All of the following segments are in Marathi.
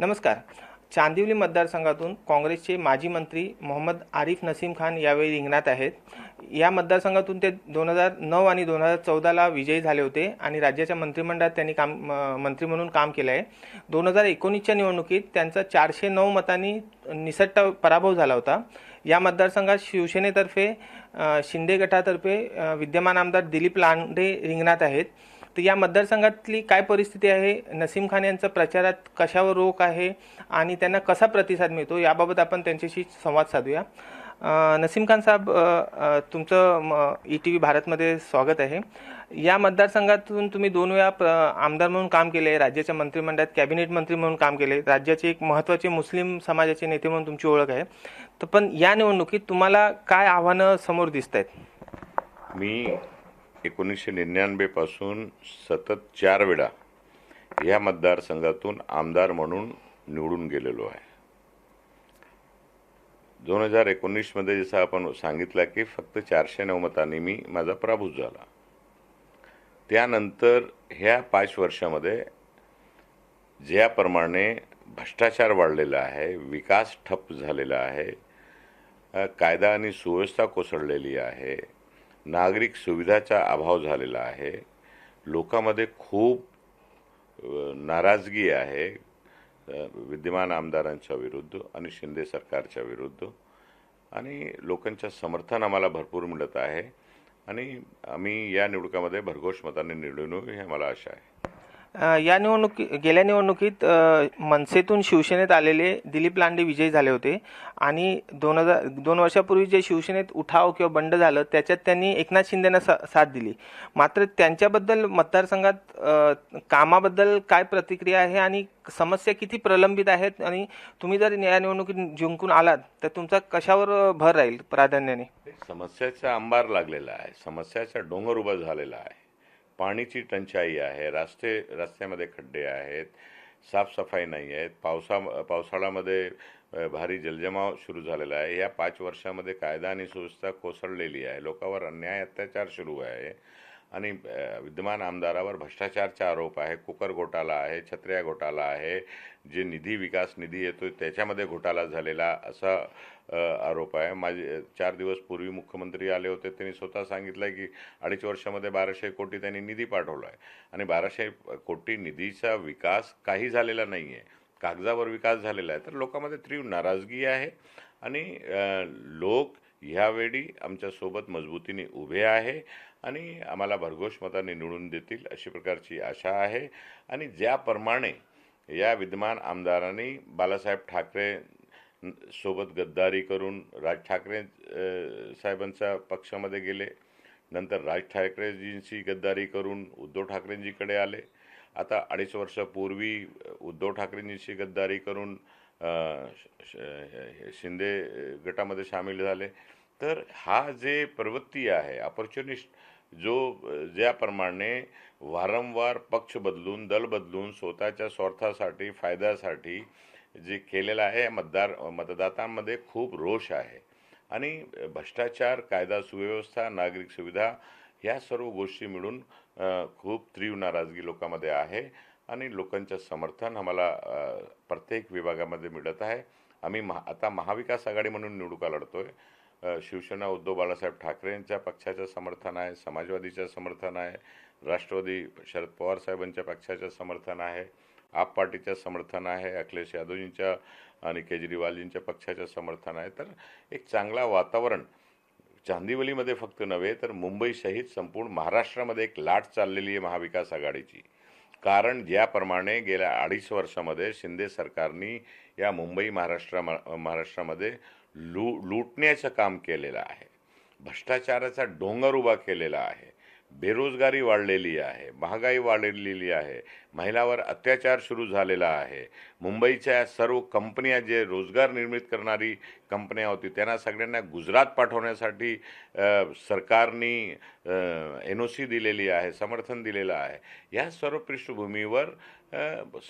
नमस्कार. चांदिवली मतदारसंघातून काँग्रेसचे माजी मंत्री मोहम्मद आरिफ नसीम खान यावेळी रिंगणात आहेत. या मतदारसंघातून ते दोन हजार नऊ आणि दोन हजार चौदाला विजयी झाले होते आणि राज्याच्या मंत्रिमंडळात त्यांनी काम म- मंत्री म्हणून काम केलं आहे. दोन हजार एकोणीसच्या निवडणुकीत त्यांचा चारशे नऊ मतांनी निसट्टा पराभव झाला होता. या मतदारसंघात शिवसेनेतर्फे शिंदे गटातर्फे विद्यमान आमदार दिलीप लांडे रिंगणात आहेत. तर या मतदारसंघातली काय परिस्थिती आहे? नसीम खान यांचा प्रचारात कशावर रोख आहे? आणि त्यांना कसा प्रतिसाद मिळतो? याबाबत आपण त्यांच्याशी संवाद साधूया. नसीम खान साहेब तुमचं ई टी व्ही भारतमध्ये स्वागत आहे. या मतदारसंघातून तुम्ही दोन वेळा प्र- आमदार म्हणून काम केले राज्याच्या मंत्रिमंडळात कॅबिनेट मंत्री म्हणून काम केले राज्याचे एक महत्त्वाचे मुस्लिम समाजाचे नेते म्हणून तुमची ओळख आहे. तर पण या निवडणुकीत तुम्हाला काय आव्हानं समोर दिसत आहेत मी एकोणीसशे निन्यानवेपासून सतत चार वेळा या मतदारसंघातून आमदार म्हणून निवडून गेलेलो आहे. दोन हजार एकोणीसमध्ये जसं आपण सांगितलं की फक्त चारशे नऊ मतांनी मी माझा पराभूत झाला. त्यानंतर ह्या पाच वर्षामध्ये ज्याप्रमाणे भ्रष्टाचार वाढलेला आहे विकास ठप्प झालेला आहे कायदा आणि सुव्यवस्था कोसळलेली आहे नागरिक सुविधाचा अभाव झालेला आहे. लोकांमध्ये खूप नाराजगी आहे. विद्यमान आमदारांच्या विरुद्ध आणि शिंदे सरकारच्या विरुद्ध. आणि लोकांच्या समर्थन आम्हाला भरपूर मिळत आहे. आणि आम्ही या निवडकामध्ये भरघोष मताने निवडून हे मला आशा आहे. या निवडणुकी गेल्या निवडणुकीत मनसेतून शिवसेनेत आलेले दिलीप लांडे विजयी झाले होते. आणि दोन हजार दोन वर्षापूर्वी जे शिवसेनेत उठाव किंवा बंड झालं त्याच्यात त्यांनी एकनाथ शिंदेना सा साथ दिली. मात्र त्यांच्याबद्दल मतदारसंघात कामाबद्दल काय प्रतिक्रिया आहे आणि समस्या किती प्रलंबित आहेत? आणि तुम्ही जर या निवडणुकीत जिंकून आलात तर तुमचा कशावर भर राहील प्राधान्याने? समस्याचा अंबार लागलेला आहे. समस्याचा डोंगर उभा झालेला आहे. पाणीची टंचाई आहे रस्ते रस्त्यामध्ये खड्डे आहेत साफसफाई नाही आहेत पावसा पावसाळ्यामध्ये भारी जलजमाव सुरू झालेला आहे. या पाच वर्षामध्ये कायदा आणि सुव्यवस्था कोसळलेली आहे. लोकांवर अन्याय अत्याचार सुरू आहे. आणि विद्यमान आमदारावर भ्रष्टाचारचा आरोप आहे कुकर घोटाळा आहे छत्र्या घोटाळा आहे जे निधी विकास निधी येतो त्याच्यामध्ये घोटाळा झालेला असा आरोप आहे. माझे चार दिवस पूर्वी मुख्यमंत्री आले होते त्यांनी स्वतः सांगितलं की अडीच वर्षामध्ये बाराशे कोटी त्यांनी निधी पाठवला आहे आणि बाराशे कोटी निधीचा विकास काही झालेला नाही आहे कागदावर विकास झालेला आहे. तर लोकांमध्ये तीव्र नाराजगी आहे. आणि लोक ह्यावेळी आमच्यासोबत मजबूतीने उभे आहे आणि आम्हाला भरघोष मताने निवडून देतील अशी प्रकारची आशा आहे. आणि ज्याप्रमाणे या विद्यमान आमदारांनी बाळासाहेब ठाकरे सोबत गद्दारी करून राज ठाकरे साहेबांच्या पक्षामध्ये गेले नंतर राज ठाकरेजींशी गद्दारी करून उद्धव ठाकरेंजीकडे आले आता अडीच वर्षापूर्वी उद्धव ठाकरेंजींशी गद्दारी करून शिंदे गटामध्ये सामील झाले. तर हा जे प्रवृत्ती आहे ऑपॉर्च्युनिस्ट जो ज्याप्रमाणे वारंवार पक्ष बदलून दल बदलून स्वतःच्या स्वार्थासाठी फायद्यासाठी जे केलेलं आहे मतदार मतदातांमध्ये खूप रोष आहे. आणि भ्रष्टाचार कायदा सुव्यवस्था नागरिक सुविधा ह्या सर्व गोष्टी मिळून खूप तीव्र नाराजगी लोकांमध्ये आहे. आणि लोकांचं समर्थन आम्हाला प्रत्येक विभागामध्ये मिळत आहे. आम्ही महा आता महाविकास आघाडी म्हणून निवडणुका लढतो आहे शिवसेना उद्धव बाळासाहेब ठाकरे यांच्या पक्षाचं समर्थन आहे समाजवादीचं समर्थन आहे राष्ट्रवादी शरद पवार साहेबांच्या पक्षाचं समर्थन आहे आप पार्टीचं समर्थन आहे अखिलेश यादवजींच्या आणि केजरीवालजींच्या पक्षाचं समर्थन आहे. तर एक चांगला वातावरण चांदिवलीमध्ये फक्त नव्हे तर मुंबईसहित संपूर्ण महाराष्ट्रामध्ये एक लाट चाललेली आहे महाविकास आघाडीची. कारण ज्याप्रमाणे गेल्या अडीच वर्षामध्ये शिंदे सरकारनी या मुंबई महाराष्ट्रा महाराष्ट्रामध्ये लू लुटण्याचं काम केलेलं आहे. भ्रष्टाचाराचा डोंगर उभा केलेला आहे. बेरोजगारी वाढलेली आहे. महागाई वाढलेली आहे. महिलावर अत्याचार सुरू झालेला आहे. मुंबईच्या सर्व कंपन्या जे रोजगार निर्मित करणारी कंपन्या होती त्यांना सगळ्यांना गुजरात पाठवण्यासाठी सरकारनी एन ओ सी दिलेली आहे समर्थन दिलेलं आहे. या सर्व पृष्ठभूमीवर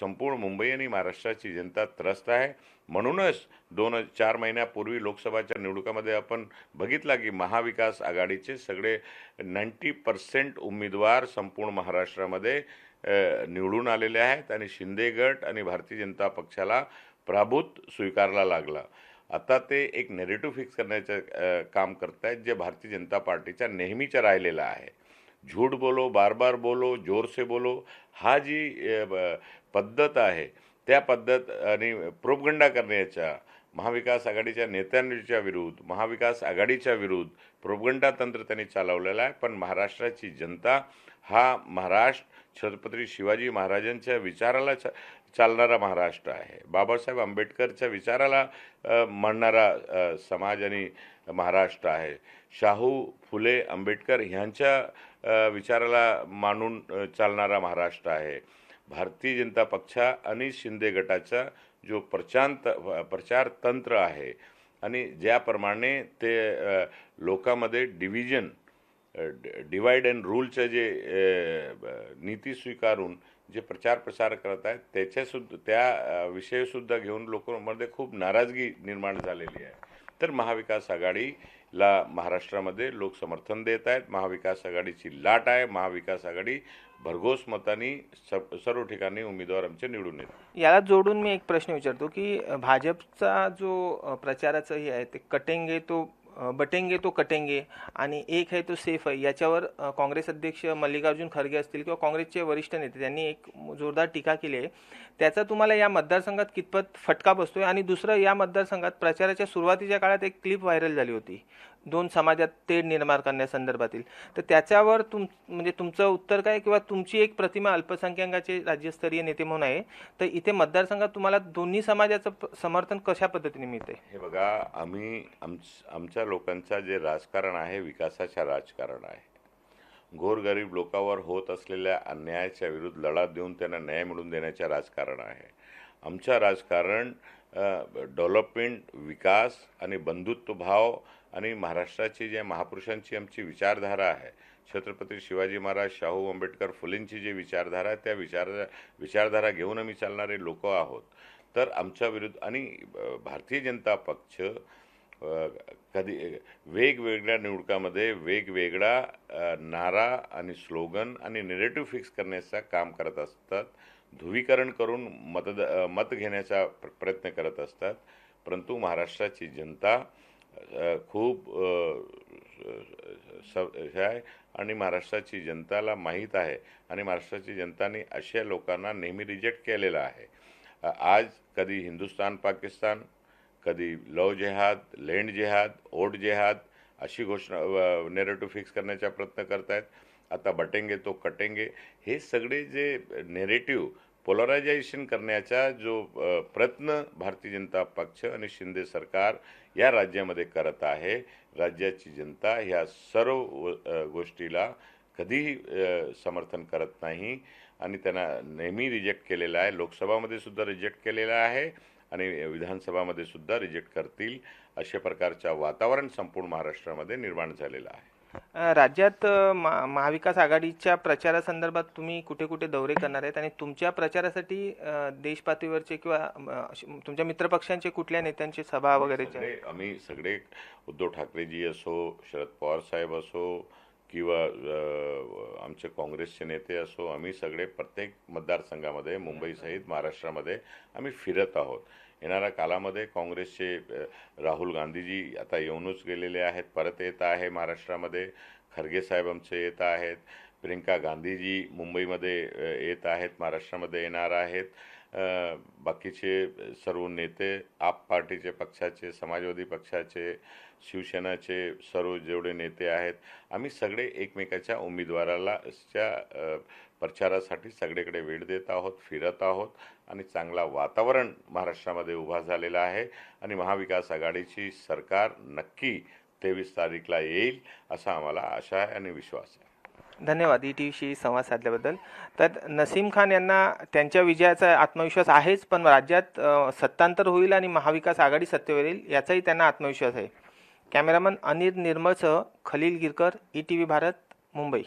संपूर्ण मुंबई आणि महाराष्ट्राची जनता त्रस्त आहे. म्हणूनच दोन चार महिन्यापूर्वी लोकसभाच्या निवडणुकामध्ये आपण बघितला की महाविकास आघाडीचे सगळे नाईंटी पर्सेंट उमेदवार संपूर्ण महाराष्ट्रामध्ये निवडून आलेले आहेत आणि शिंदे गट आणि भारतीय जनता पक्षाला प्राभूत स्वीकारला लागला. आता ते एक नेरेटिव्ह फिक्स करण्याचं काम करत आहेत जे भारतीय जनता पार्टीच्या नेहमीच्या राहिलेलं आहे. झूठ बोलो बार बार बोलो जोर से बोलो हा जी पद्धत आहे त्या पद्धत आणि प्रोपगंडा करण्याच्या महाविकास आघाडीच्या नेत्यांच्या विरुद्ध महाविकास आघाडीच्या विरुद्ध प्रोपगंडा तंत्र त्यांनी चालवलेलं आहे. पण महाराष्ट्राची जनता हा महाराष्ट्र छत्रपती शिवाजी महाराजांच्या विचाराला चा चालणारा महाराष्ट्र आहे. बाबासाहेब आंबेडकरच्या विचाराला मांडणारा समाज आणि महाराष्ट्र आहे. शाहू फुले आंबेडकर ह्यांच्या विचाराला मानून चालणारा महाराष्ट्र आहे. भारतीय जनता पक्ष आणि शिंदे गटाचा जो प्रचांत प्रचार तंत्र आहे आणि ज्याप्रमाणे ते लोकांमध्ये डिव्हिजन डिवाइड अँड रूलचं जे नीती स्वीकारून जे प्रचार प्रसार करत आहेत त्याच्यासुद्धा त्या विषयसुद्धा घेऊन लोकांमध्ये खूप नाराजगी निर्माण झालेली आहे. तर महाविकास आघाडीला महाराष्ट्रामध्ये लोक समर्थन देत आहेत. महाविकास आघाडीची लाट आहे. महाविकास आघाडी भरघोस मतांनी स- सर्व ठिकाणी उमेदवार आमचे निवडून येतात. याला जोडून मी एक प्रश्न विचारतो की भाजपचा जो प्रचाराचंही प्रचाराचं हे आहे ते कटेंगे तो बटेंगे तो कटेंगे. आणि एक आहे तो सेफ आहे. याच्यावर काँग्रेस अध्यक्ष मल्लिकार्जुन खरगे असतील किंवा काँग्रेसचे वरिष्ठ नेते त्यांनी एक जोरदार टीका केली आहे. त्याचा तुम्हाला या मतदारसंघात कितपत फटका बसतोय? आणि दुसरं या मतदारसंघात प्रचाराच्या सुरुवातीच्या काळात एक क्लिप व्हायरल झाली होती. दोन समाजात तेढ निर्माण करण्यासंदर्भातील. तर त्याच्यावर तुम म्हणजे तुमचं उत्तर काय? किंवा तुमची एक प्रतिमा अल्पसंख्याकाचे राज्यस्तरीय नेते म्हणून आहे. तर इथे मतदारसंघात तुम्हाला दोन्ही समाजाचं प- समर्थन कशा पद्धतीने मिळते हे बघा आम्ही आमच आमच्या लोकांचं जे राजकारण आहे विकासाच्या राजकारण आहे. गोरगरीब लोकांवर होत असलेल्या अन्यायाच्या विरुद्ध लढा देऊन त्यांना न्याय मिळवून देण्याचे राजकारण आहे. आमचं राजकारण डेव्हलपमेंट विकास आणि बंधुत्वभाव आणि महाराष्ट्राची जे महापुरुषांची आमची विचारधारा आहे छत्रपती शिवाजी महाराज शाहू आंबेडकर फुलेंची जी विचारधारा आहे त्या विचार विचारधारा घेऊन आम्ही चालणारे लोक आहोत. तर आमच्या विरुद्ध आणि भारतीय जनता पक्ष कधी वेगवेगळ्या निवडकामध्ये वेगवेगळा नारा आणि स्लोगन आणि निरेटिव्ह फिक्स करण्याचं काम करत असतात ध्रुवीकरण करून मतद मत घेण्याचा प्रयत्न करत असतात. परंतु महाराष्ट्राची जनता खूप स- हे आहे. आणि महाराष्ट्राची जनताला माहीत आहे. आणि महाराष्ट्राची जनताने अशा लोकांना नेहमी रिजेक्ट केलेलं आहे. आज कधी हिंदुस्तान पाकिस्तान कधी लव जेहाद लँड जेहाद ओट जेहाद अशी घोषणा नेरेटिव्ह फिक्स करण्याचा प्रयत्न करतायत. आता बटेंगे तो कटेंगे. हे सगळे जे नेरेटिव्ह पोलरायझेशन करण्याचा जो प्रयत्न भारतीय जनता पक्ष आणि शिंदे सरकार या राज्यामध्ये करत आहे राज्याची जनता ह्या सर्व गोष्टीला कधीही समर्थन करत नाही आणि त्यांना नेहमी रिजेक्ट केलेला आहे. लोकसभामध्ये सुद्धा रिजेक्ट केलेला आहे आणि विधानसभामध्ये सुद्धा रिजेक्ट करतील अशा प्रकारच्या वातावरण संपूर्ण महाराष्ट्रामध्ये निर्माण झालेलं आहे. राज्यात मा- महाविकास आघाडीच्या प्रचारासंदर्भात तुम्ही कुठे कुठे दौरे करणार आहेत? आणि तुमच्या प्रचारासाठी अ, देश पातळीवरचे किंवा तुमच्या मित्रपक्षांचे कुठल्या नेत्यांची सभा वगैरे आम्ही सगळे उद्धव ठाकरेजी असो शरद पवार साहेब असो किंवा आमचे काँग्रेसचे नेते असो आम्ही सगळे प्रत्येक मतदारसंघामध्ये मुंबईसहित महाराष्ट्रामध्ये आम्ही फिरत आहोत. येणाऱ्या कालामध्ये काँग्रेसचे राहुल गांधीजी आता येऊनच गेलेले आहेत परत येत आहे महाराष्ट्रामध्ये. खरगे साहेब आमचे येत आहेत. प्रियंका गांधीजी मुंबईमध्ये येत आहेत महाराष्ट्रामध्ये येणार आहेत. बाकीचे सर्व नेते आप पार्टीचे पक्षाचे समाजवादी पक्षाचे शिवसेनाचे सर्व जेवढे नेते आहेत आम्ही सगळे एकमेकाच्या उमेदवाराला च्या प्रचारासाठी सगळीकडे वेळ देत आहोत फिरत आहोत आणि चांगला वातावरण महाराष्ट्रामध्ये उभा झालेला आहे आणि महाविकास आघाडीची सरकार नक्की तेवीस तारीखला येईल असा आम्हाला आशा आहे आणि विश्वास आहे. धन्यवाद. ई टी व्हीशी संवाद साधल्याबद्दल. तर नसीम खान यांना त्यांच्या विजयाचा आत्मविश्वास आहेच पण राज्यात सत्तांतर होईल आणि महाविकास आघाडी सत्तेवर येईल याचाही त्यांना आत्मविश्वास आहे. Cameraman Anil निर्मळसह Khalil Girkar E T V Bharat Mumbai.